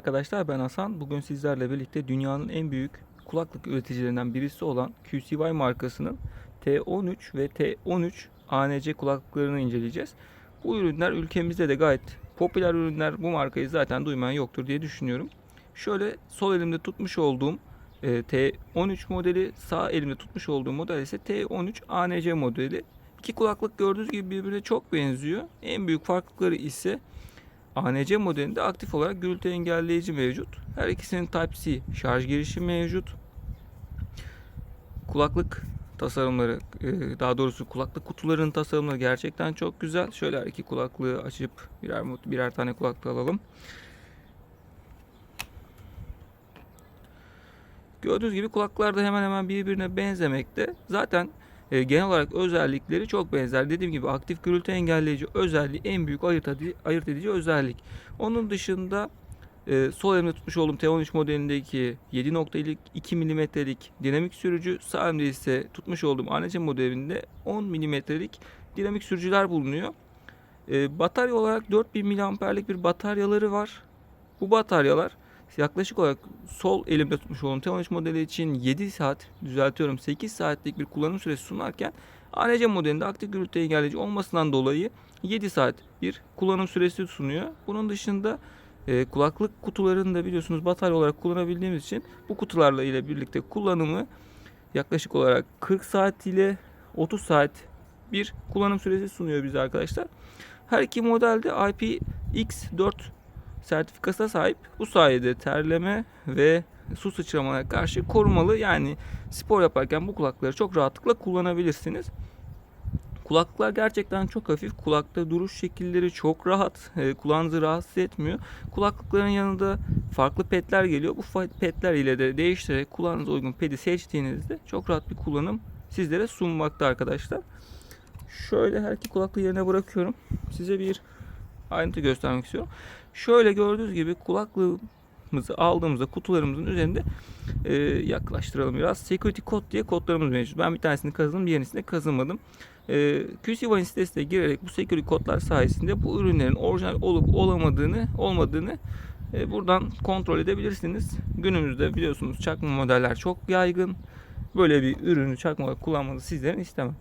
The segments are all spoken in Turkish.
Arkadaşlar ben Hasan. Bugün sizlerle birlikte dünyanın en büyük kulaklık üreticilerinden birisi olan QCY markasının T13 ve T13 ANC kulaklıklarını inceleyeceğiz. Bu ürünler ülkemizde de gayet popüler ürünler. Bu markayı zaten duymayan yoktur diye düşünüyorum. Şöyle sol elimde tutmuş olduğum e, T13 modeli, sağ elimde tutmuş olduğum model ise T13 ANC modeli. İki kulaklık gördüğünüz gibi birbirine çok benziyor. En büyük farklılıkları ise ANC modelinde aktif olarak gürültü engelleyici mevcut. Her ikisinin Type-C şarj girişi mevcut. Kulaklık tasarımları, e, daha doğrusu kulaklık kutularının tasarımları gerçekten çok güzel. Şöyle her iki kulaklığı açıp birer birer tane kulaklık alalım. Gördüğünüz gibi kulaklar da hemen hemen birbirine benzemekte. Zaten e, genel olarak özellikleri çok benzer. Dediğim gibi aktif gürültü engelleyici özelliği en büyük ayırt edici, ayırt edici özellik. Onun dışında e, sol elimde tutmuş olduğum T13 modelindeki 7.2 mm'lik dinamik sürücü, sağ elimde ise tutmuş olduğum ANC modelinde 10 mm'lik dinamik sürücüler bulunuyor. E, batarya olarak 4000 mAh'lik bir bataryaları var. Bu bataryalar yaklaşık olarak sol elimde tutmuş olduğum T13 modeli için 7 saat düzeltiyorum 8 saatlik bir kullanım süresi sunarken ANC modelinde aktif gürültü engelleyici olmasından dolayı 7 saat bir kullanım süresi sunuyor. Bunun dışında e, kulaklık kutularını da biliyorsunuz batarya olarak kullanabildiğimiz için bu kutularla ile birlikte kullanımı yaklaşık olarak 40 saat ile 30 saat bir kullanım süresi sunuyor bize arkadaşlar. Her iki modelde IPX4 sertifikasına sahip. Bu sayede terleme ve su sıçramalarına karşı korumalı. Yani spor yaparken bu kulakları çok rahatlıkla kullanabilirsiniz. Kulaklıklar gerçekten çok hafif. Kulakta duruş şekilleri çok rahat. E, kulağınızı rahatsız etmiyor. Kulaklıkların yanında farklı petler geliyor. Bu petler ile de değiştirerek kulağınıza uygun pedi seçtiğinizde çok rahat bir kullanım sizlere sunmakta arkadaşlar. Şöyle her iki kulaklığı yerine bırakıyorum. Size bir ayrıntı göstermek istiyorum. Şöyle gördüğünüz gibi kulaklığımızı aldığımızda kutularımızın üzerinde e, yaklaştıralım biraz. Security code diye kodlarımız mevcut. Ben bir tanesini kazıdım, diğerini kazımadım. E, QC sitesine girerek bu security kodlar sayesinde bu ürünlerin orijinal olup olamadığını, olmadığını e, buradan kontrol edebilirsiniz. Günümüzde biliyorsunuz çakma modeller çok yaygın. Böyle bir ürünü çakma kullanmanızı sizlerin istemem.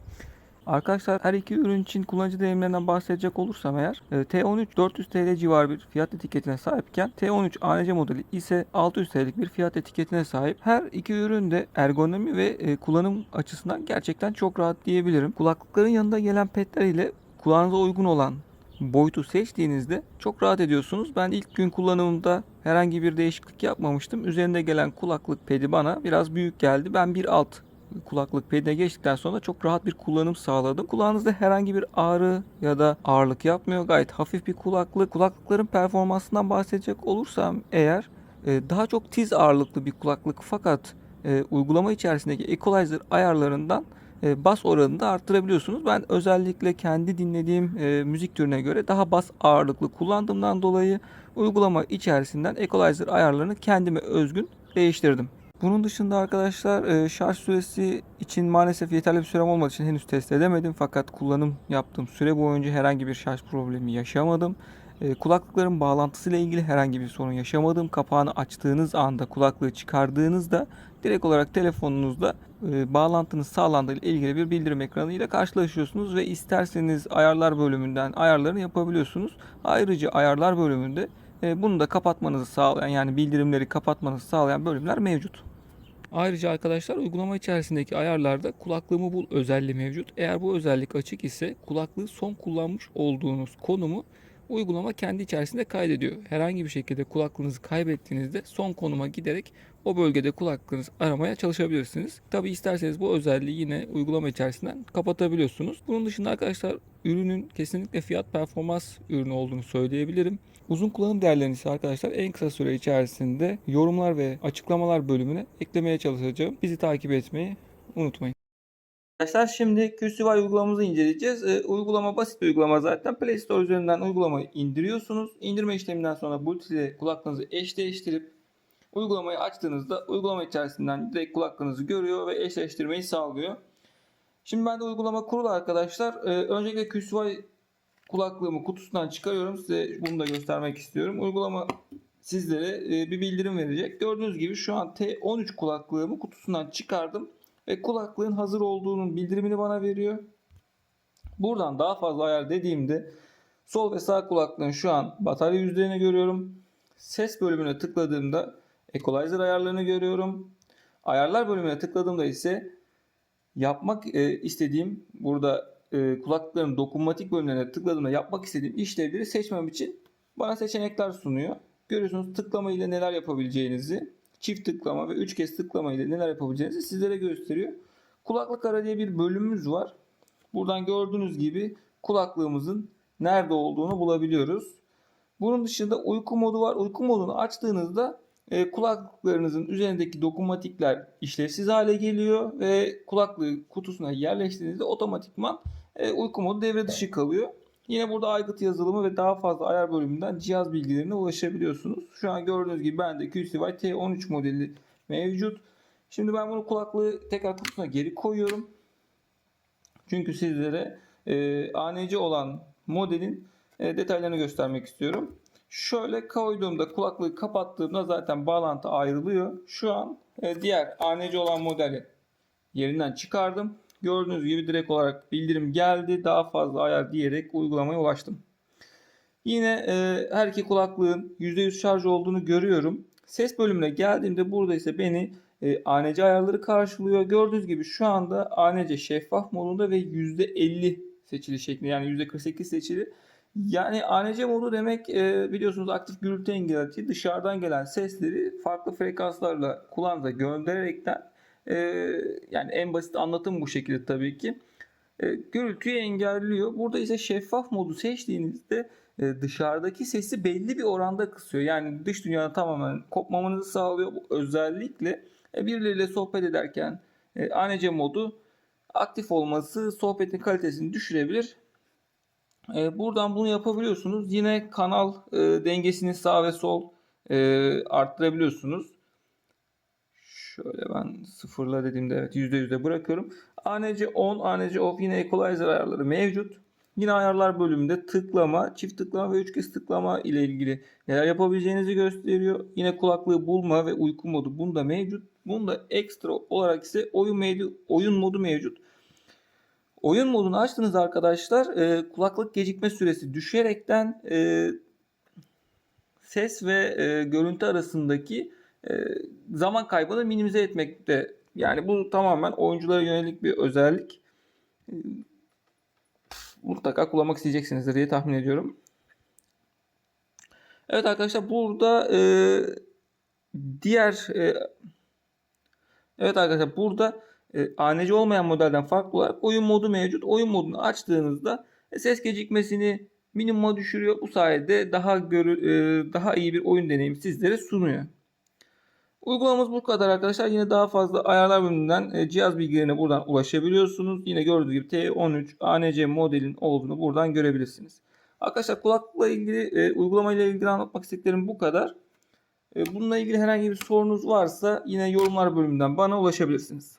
Arkadaşlar her iki ürün için kullanıcı deneyimlerinden bahsedecek olursam eğer e, T13 400 TL civarı bir fiyat etiketine sahipken T13 ANC modeli ise 600 TL'lik bir fiyat etiketine sahip. Her iki ürün de ergonomi ve e, kullanım açısından gerçekten çok rahat diyebilirim. Kulaklıkların yanında gelen petler ile kulağınıza uygun olan boyutu seçtiğinizde çok rahat ediyorsunuz. Ben ilk gün kullanımımda herhangi bir değişiklik yapmamıştım. Üzerinde gelen kulaklık pedi bana biraz büyük geldi. Ben bir alt kulaklık pedine geçtikten sonra çok rahat bir kullanım sağladım. Kulağınızda herhangi bir ağrı ya da ağırlık yapmıyor. Gayet hafif bir kulaklık. Kulaklıkların performansından bahsedecek olursam eğer e, daha çok tiz ağırlıklı bir kulaklık fakat e, uygulama içerisindeki equalizer ayarlarından e, bas oranını da arttırabiliyorsunuz. Ben özellikle kendi dinlediğim müzik türüne göre daha bas ağırlıklı kullandığımdan dolayı uygulama içerisinden equalizer ayarlarını kendime özgün değiştirdim. Bunun dışında arkadaşlar e, şarj süresi için maalesef yeterli bir sürem olmadığı için henüz test edemedim. Fakat kullanım yaptığım süre boyunca herhangi bir şarj problemi yaşamadım. E, kulaklıkların bağlantısıyla ilgili herhangi bir sorun yaşamadım. Kapağını açtığınız anda kulaklığı çıkardığınızda direkt olarak telefonunuzda e, bağlantınız sağlandığı ile ilgili bir bildirim ekranı ile karşılaşıyorsunuz ve isterseniz ayarlar bölümünden ayarlarını yapabiliyorsunuz. Ayrıca ayarlar bölümünde bunu da kapatmanızı sağlayan yani bildirimleri kapatmanızı sağlayan bölümler mevcut. Ayrıca arkadaşlar uygulama içerisindeki ayarlarda kulaklığımı bul özelliği mevcut. Eğer bu özellik açık ise kulaklığı son kullanmış olduğunuz konumu uygulama kendi içerisinde kaydediyor. Herhangi bir şekilde kulaklığınızı kaybettiğinizde son konuma giderek o bölgede kulaklığınızı aramaya çalışabilirsiniz. Tabi isterseniz bu özelliği yine uygulama içerisinden kapatabiliyorsunuz. Bunun dışında arkadaşlar ürünün kesinlikle fiyat performans ürünü olduğunu söyleyebilirim. Uzun kullanım değerlerini ise arkadaşlar en kısa süre içerisinde yorumlar ve açıklamalar bölümüne eklemeye çalışacağım. Bizi takip etmeyi unutmayın. Arkadaşlar şimdi QCY uygulamamızı inceleyeceğiz. Ee, uygulama basit bir uygulama zaten. Play Store üzerinden uygulamayı indiriyorsunuz. İndirme işleminden sonra Bluetooth ile kulaklığınızı eşleştirip uygulamayı açtığınızda uygulama içerisinden direkt kulaklığınızı görüyor ve eşleştirmeyi sağlıyor. Şimdi ben de uygulama kurulu arkadaşlar. Ee, öncelikle QCY kulaklığımı kutusundan çıkarıyorum. Size bunu da göstermek istiyorum. Uygulama sizlere e, bir bildirim verecek. Gördüğünüz gibi şu an T13 kulaklığımı kutusundan çıkardım ve kulaklığın hazır olduğunun bildirimini bana veriyor. Buradan daha fazla ayar dediğimde sol ve sağ kulaklığın şu an batarya yüzdelerini görüyorum. Ses bölümüne tıkladığımda equalizer ayarlarını görüyorum. Ayarlar bölümüne tıkladığımda ise yapmak e, istediğim burada e, kulaklıkların dokunmatik bölümlerine tıkladığımda yapmak istediğim işlevleri seçmem için bana seçenekler sunuyor. Görüyorsunuz tıklama ile neler yapabileceğinizi, çift tıklama ve üç kez tıklama ile neler yapabileceğinizi sizlere gösteriyor. Kulaklık ara diye bir bölümümüz var. Buradan gördüğünüz gibi kulaklığımızın nerede olduğunu bulabiliyoruz. Bunun dışında uyku modu var. Uyku modunu açtığınızda e, kulaklıklarınızın üzerindeki dokunmatikler işlevsiz hale geliyor ve kulaklığı kutusuna yerleştirdiğinizde otomatikman e, uyku modu devre dışı kalıyor. Yine burada aygıt yazılımı ve daha fazla ayar bölümünden cihaz bilgilerine ulaşabiliyorsunuz. Şu an gördüğünüz gibi bende QCY T13 modeli mevcut. Şimdi ben bunu kulaklığı tekrar kutusuna geri koyuyorum. Çünkü sizlere e, ANC olan modelin e, detaylarını göstermek istiyorum. Şöyle koyduğumda kulaklığı kapattığımda zaten bağlantı ayrılıyor. Şu an e, diğer ANC olan modeli yerinden çıkardım. Gördüğünüz gibi direkt olarak bildirim geldi. Daha fazla ayar diyerek uygulamaya ulaştım. Yine e, her iki kulaklığın %100 şarj olduğunu görüyorum. Ses bölümüne geldiğimde burada ise beni e, ANC ayarları karşılıyor. Gördüğünüz gibi şu anda ANC şeffaf modunda ve %50 seçili şeklinde yani %48 seçili. Yani ANC modu demek e, biliyorsunuz aktif gürültü engelletici dışarıdan gelen sesleri farklı frekanslarla kulağınıza göndererekten e, yani en basit anlatım bu şekilde tabii ki e, gürültüyü engelliyor. Burada ise şeffaf modu seçtiğinizde dışarıdaki sesi belli bir oranda kısıyor. Yani dış dünyadan tamamen kopmamanızı sağlıyor. Özellikle e, birileriyle sohbet ederken e, ANC modu aktif olması sohbetin kalitesini düşürebilir. E, buradan bunu yapabiliyorsunuz. Yine kanal e, dengesini sağ ve sol e, arttırabiliyorsunuz. Şöyle ben sıfırla dediğimde evet %100'de bırakıyorum. ANC on, ANC off yine equalizer ayarları mevcut. Yine ayarlar bölümünde tıklama, çift tıklama ve üç kez tıklama ile ilgili neler yapabileceğinizi gösteriyor. Yine kulaklığı bulma ve uyku modu bunda mevcut. Bunda ekstra olarak ise oyun modu, oyun modu mevcut. Oyun modunu açtığınız arkadaşlar e, kulaklık gecikme süresi düşerekten e, ses ve e, görüntü arasındaki e, zaman kaybını minimize etmekte. Yani bu tamamen oyunculara yönelik bir özellik. E, mutlaka kullanmak isteyeceksinizdir diye tahmin ediyorum. Evet arkadaşlar burada e, diğer e, evet arkadaşlar burada e, ANC olmayan modelden farklı olarak oyun modu mevcut. Oyun modunu açtığınızda e, ses gecikmesini minimuma düşürüyor. Bu sayede daha görü, e, daha iyi bir oyun deneyimi sizlere sunuyor. Uygulamamız bu kadar arkadaşlar. Yine daha fazla ayarlar bölümünden e, cihaz bilgilerine buradan ulaşabiliyorsunuz. Yine gördüğünüz gibi T13 ANC modelin olduğunu buradan görebilirsiniz. Arkadaşlar kulaklıkla ilgili e, uygulama ile ilgili anlatmak istediklerim bu kadar. E, bununla ilgili herhangi bir sorunuz varsa yine yorumlar bölümünden bana ulaşabilirsiniz.